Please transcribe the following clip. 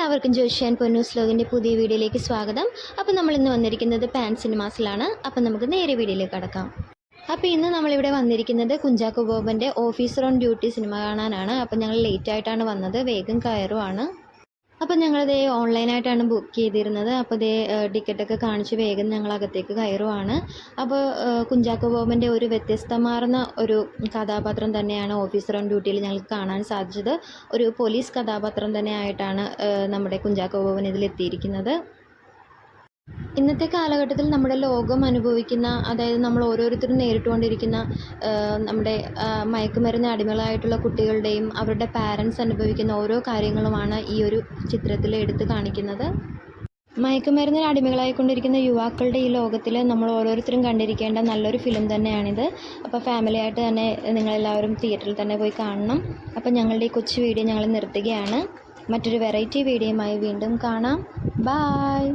എല്ലാവർക്കും ജോഷി ആൻഡ് പൊന്നു സ്ലോഗിന്റെ പുതിയ വീഡിയോയിലേക്ക് സ്വാഗതം. അപ്പോൾ നമ്മൾ ഇന്ന് വന്നിരിക്കുന്നത് പാൻ സിനിമാസിലാണ്. അപ്പോൾ നമുക്ക് നേരെ വീഡിയോയിലേക്ക് കടക്കാം. അപ്പോൾ ഇന്ന് നമ്മളിവിടെ വന്നിരിക്കുന്നത് കുഞ്ചാക്കോ ബോബന്റെ ഓഫീസർ ഓൺ ഡ്യൂട്ടി സിനിമ കാണാനാണ്. അപ്പോൾ ഞങ്ങൾ ലേറ്റ് ആയിട്ടാണ് വന്നത്. വേഗം കയറുവാണ്. അപ്പോൾ ഞങ്ങളത് ഓൺലൈനായിട്ടാണ് ബുക്ക് ചെയ്തിരുന്നത്. അപ്പോൾ ഇതേ ടിക്കറ്റൊക്കെ കാണിച്ച് വേഗം ഞങ്ങൾ അകത്തേക്ക് കയറുവാണ് അപ്പോൾ കുഞ്ചാക്കോ ബോബന്റെ ഒരു വ്യത്യസ്തമാർന്ന ഒരു കഥാപാത്രം തന്നെയാണ് ഓഫീസർ ഓൺ ഡ്യൂട്ടിയിൽ ഞങ്ങൾക്ക് കാണാൻ സാധിച്ചത്. ഒരു പോലീസ് കഥാപാത്രം തന്നെ ആയിട്ടാണ് നമ്മുടെ കുഞ്ചാക്കോ ബോബൻ ഇതിലെത്തിയിരിക്കുന്നത്. ഇന്നത്തെ കാലഘട്ടത്തിൽ നമ്മുടെ ലോകം അനുഭവിക്കുന്ന അതായത് നമ്മൾ ഓരോരുത്തരും നേരിട്ടുകൊണ്ടിരിക്കുന്ന നമ്മുടെ മയക്കുമരുന്ന് അടിമകളായിട്ടുള്ള കുട്ടികളുടെയും അവരുടെ പാരൻസ് അനുഭവിക്കുന്ന ഓരോ കാര്യങ്ങളുമാണ് ഈ ഒരു ചിത്രത്തിൽ എടുത്തു കാണിക്കുന്നത്. മയക്കുമരുന്നിന് അടിമകളായിക്കൊണ്ടിരിക്കുന്ന യുവാക്കളുടെ ഈ ലോകത്തിൽ നമ്മൾ ഓരോരുത്തരും കണ്ടിരിക്കേണ്ട നല്ലൊരു ഫിലിം തന്നെയാണിത്. അപ്പോൾ ഫാമിലി ആയിട്ട് തന്നെ നിങ്ങളെല്ലാവരും തിയേറ്ററിൽ തന്നെ പോയി കാണണം. അപ്പോൾ ഞങ്ങളുടെ ഈ കൊച്ചു വീഡിയോ ഞങ്ങൾ നിർത്തുകയാണ്. മറ്റൊരു വെറൈറ്റി വീഡിയോയുമായി വീണ്ടും കാണാം. ബായ്